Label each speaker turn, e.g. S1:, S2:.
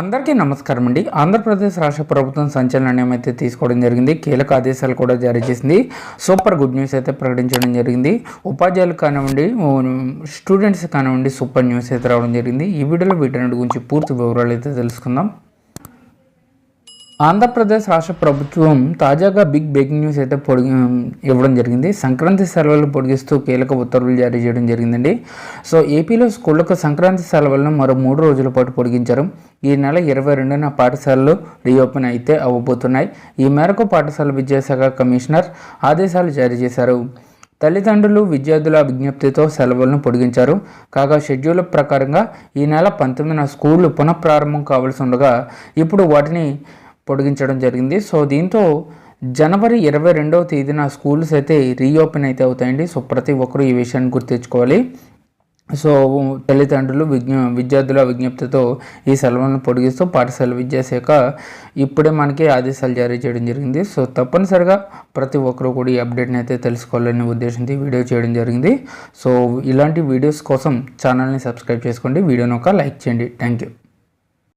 S1: అందరికీ నమస్కారం అండి. ఆంధ్రప్రదేశ్ రాష్ట్ర ప్రభుత్వం సంచలన నిర్ణయం అయితే తీసుకోవడం జరిగింది. కీలక ఆదేశాలు కూడా జారీ చేసింది. సూపర్ గుడ్ న్యూస్ అయితే ప్రకటించడం జరిగింది. ఉపాధ్యాయులు కానివ్వండి స్టూడెంట్స్ కానివ్వండి సూపర్ న్యూస్ అయితే రావడం జరిగింది. ఈ వీడియోలో వీటన్నిటి గురించి పూర్తి వివరాలు అయితే తెలుసుకుందాం. ఆంధ్రప్రదేశ్ రాష్ట్ర ప్రభుత్వం తాజాగా బిగ్ బ్రేకింగ్ న్యూస్ అయితే పొడిగి ఇవ్వడం జరిగింది. సంక్రాంతి సెలవులు పొడిగిస్తూ కీలక ఉత్తర్వులు జారీ చేయడం జరిగిందండి. సో ఏపీలో స్కూళ్ళకు సంక్రాంతి సెలవులను మరో మూడు రోజుల పాటు పొడిగించారు ఈ నెల ఇరవై రెండున పాఠశాలలు రీఓపెన్ అయితే అవ్వబోతున్నాయి. ఈ మేరకు పాఠశాల విద్యాశాఖ కమిషనర్ ఆదేశాలు జారీ చేశారు. తల్లిదండ్రులు విద్యార్థుల విజ్ఞప్తితో సెలవులను పొడిగించారు. కాగా షెడ్యూల్ ప్రకారంగా ఈ నెల పంతొమ్మిదిన స్కూళ్ళు పునఃప్రారంభం కావాల్సి ఉండగా ఇప్పుడు వాటిని పొడిగించడం జరిగింది. సో దీంతో జనవరి ఇరవై రెండవ తేదీన స్కూల్స్ అయితే రీఓపెన్ అయితే అవుతాయండి. సో ప్రతి ఒక్కరూ ఈ విషయాన్ని గుర్తించుకోవాలి సో తల్లిదండ్రులు విజ్ఞ విద్యార్థుల విజ్ఞప్తితో ఈ సెలవులను పొడిగిస్తూ పాఠశాల విద్యాశాఖ ఇప్పుడే మనకి ఆదేశాలు జారీ చేయడం జరిగింది. సో తప్పనిసరిగా ప్రతి ఒక్కరూ కూడా ఈ అప్డేట్ని అయితే తెలుసుకోవాలనే ఉద్దేశంతో ఈ వీడియో చేయడం జరిగింది. సో ఇలాంటి వీడియోస్ కోసం ఛానల్ని సబ్స్క్రైబ్ చేసుకోండి. వీడియోని ఒక లైక్ చేయండి. Thank you.